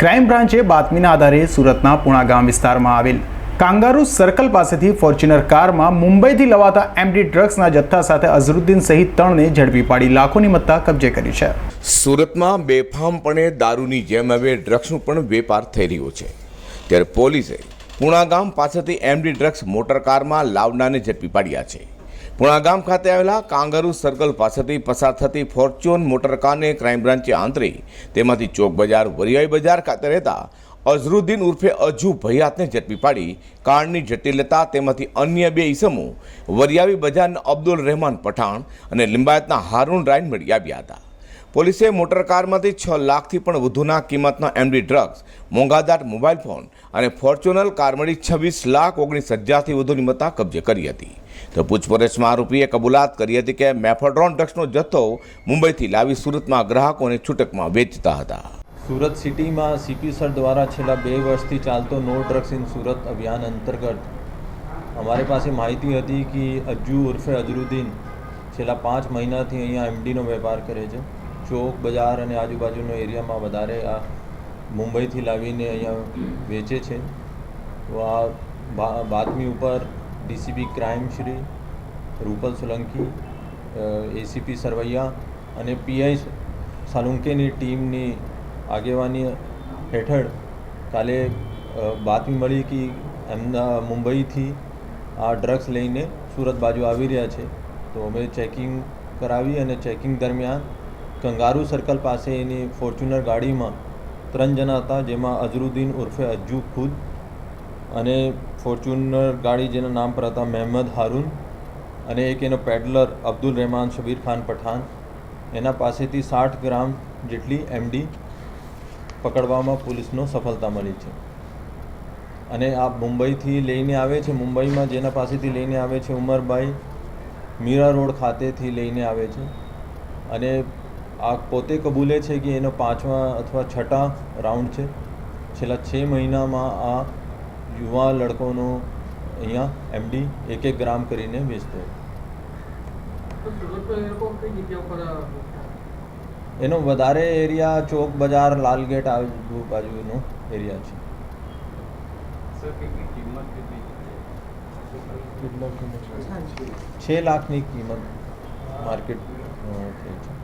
Crime બ્રાન્ચે બાતમીના આધારે સુરતના પુણા ગામ વિસ્તારમાં આવેલ કાંગારુ સર્કલ પાસેથી ફોર્ચ્યુનર કારમાં મુંબઈથી લવાતા એમડી ડ્રગ્સના જથ્થા સાથે અઝરુદ્દીન સહિત ત્રણને ઝડપી પાડી લાખોની મત્તા કબજે કરી છે. સુરતમાં બેફામપણે દારૂની જેમ હવે ડ્રગ્સનો પણ વેપાર થઈ રહ્યો છે. ત્યારે પોલીસે પુણા ગામ પાસેથી એમડી ડ્રગ્સ મોટર કારમાં લાવનાને ઝડપી પાડ્યા છે. પુણા ગામ ખાતે આવેલા કાંગારુ સર્કલ પાસેથી પસાર થતી ફોર્ચ્યુન મોટર કારને ક્રાઇમ બ્રાન્ચે આંતરી. તેમાંથી ચોક બજાર વરિયાઈ બજાર ખાતે રહેતા અઝરુદ્દીન ઉર્ફે અજુ ભૈયાતને ઝડપી પાડી. કારની જટિલતા તેમાંથી અન્ય બે ઈસમો વરિયાવી બજારના અબ્દુલ રહેમાન પઠાણ અને લિંબાયતના હારૂન રાયન મળી આવ્યા હતા. પોલીસે મોટર કારમાંથી છ લાખથી પણ વધુના કિંમતના એમડી ડ્રગ્સ મોંઘાદાર મોબાઈલ ફોન અને ફોર્ચ્યુનર કાર મળી છવ્વીસ લાખ ઓગણીસ હજારથી વધુની મત્તા કબજે કરી હતી. તો પૂછપરછમાં આરોપીએ કબૂલાત કરી હતી કે મેફોડ્રોન ડ્રગ્સનો જથ્થો મુંબઈથી લાવી સુરતમાં ગ્રાહકોને છૂટકમાં વેચતા હતા. સુરત સિટીમાં સીપી સર દ્વારા છેલ્લા બે વર્ષથી ચાલતો નો ડ્રગ્સ ઇન સુરત અભિયાન અંતર્ગત અમારી પાસે માહિતી હતી કે અજ્જુ ઉર્ફે અજરુદ્દીન છેલ્લા પાંચ મહિનાથી અહીંયા એમડીનો વેપાર કરે છે. ચોક, બજાર અને આજુબાજુનો એરિયામાં વધારે આ મુંબઈથી લાવીને અહીંયા વેચે છે. તો આ બાતમી ઉપર DCP crime Shri Rupal Solanki ACP Sarvaiya અને પીઆઈ સાલુંકેની ટીમની આગેવાની હેઠળ કાલે બાતમી મળી કે એમના મુંબઈથી આ ડ્રગ્સ લઈને સુરત બાજુ આવી રહ્યા છે. તો અમે ચેકિંગ કરાવી અને ચેકિંગ દરમિયાન કંગારુ સર્કલ પાસે એની ફોર્ચ્યુનર ગાડીમાં ત્રણ જણા હતા, જેમાં અઝરુદ્દીન ઉર્ફે અજ્જુ ખુદ અને ફોર્ચ્યુનર ગાડી જેના નામ પર હતા મહેમદ હારૂન અને એક એનો પેડલર અબ્દુલ રહેમાન શબીર ખાન પઠાણ. એના પાસેથી સાઠ ગ્રામ જેટલી એમડી પકડવામાં પોલીસનો સફળતા મળી છે. અને આ મુંબઈથી લઈને આવે છે, મુંબઈમાં જેના પાસેથી લઈને આવે છે ઉમરભાઈ મીરા રોડ ખાતેથી લઈને આવે છે. અને આ પોતે કબૂલે છે કે એનો પાંચમા અથવા છઠ્ઠા રાઉન્ડ છે. છેલ્લા છ મહિનામાં આ યુવા લડકોનો અહીંયા એમડી એક એક ગ્રામ કરીને વેચતો એનો વધારે એરિયા ચોક બજાર લાલગેટ આજુ બાજુનો એરિયા છે. છ? લાખની કિંમત માર્કેટ થઈ છે.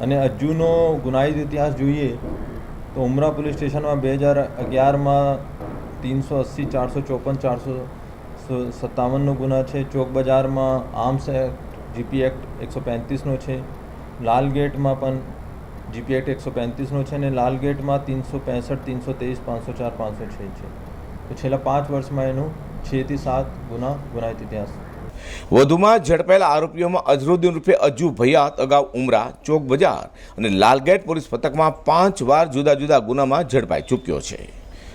અને અજ્જુનો ગુનાહિત ઇતિહાસ જોઈએ તો ઉમરા પોલીસ સ્ટેશનમાં બે હજાર અગિયારમાં ત્રણસો અસી ચારસો ચોપન, ચારસો સત્તાવનનો ગુના છે. ચોક બજારમાં આર્મ્સ એક્ટ, જીપી એક્ટ એકસો પેંત્રીસનો છે. લાલ ગેટમાં પણ જીપી એક્ટ એકસો પેંત્રીસનો છે અને લાલગેટમાં ત્રણસો પેંસઠ, ત્રણસો ત્રેવીસ, પાંચસો ચાર, પાંચસો છ છે. તો છેલ્લા પાંચ વર્ષમાં એનું છથી સાત ગુના ગુનાહિત ઇતિહાસ. વધુમાં ઝડપાયેલા આરોપીઓમાં અઝરુદ્દીન રૂપે અજુ ભૈયાત અગાઉ ઉમરા, ચોક બજાર અને લાલગેટ પોલીસ પથકમાં પાંચ વાર જુદા જુદા ગુનામાં ઝડપાઈ ચૂક્યો છે.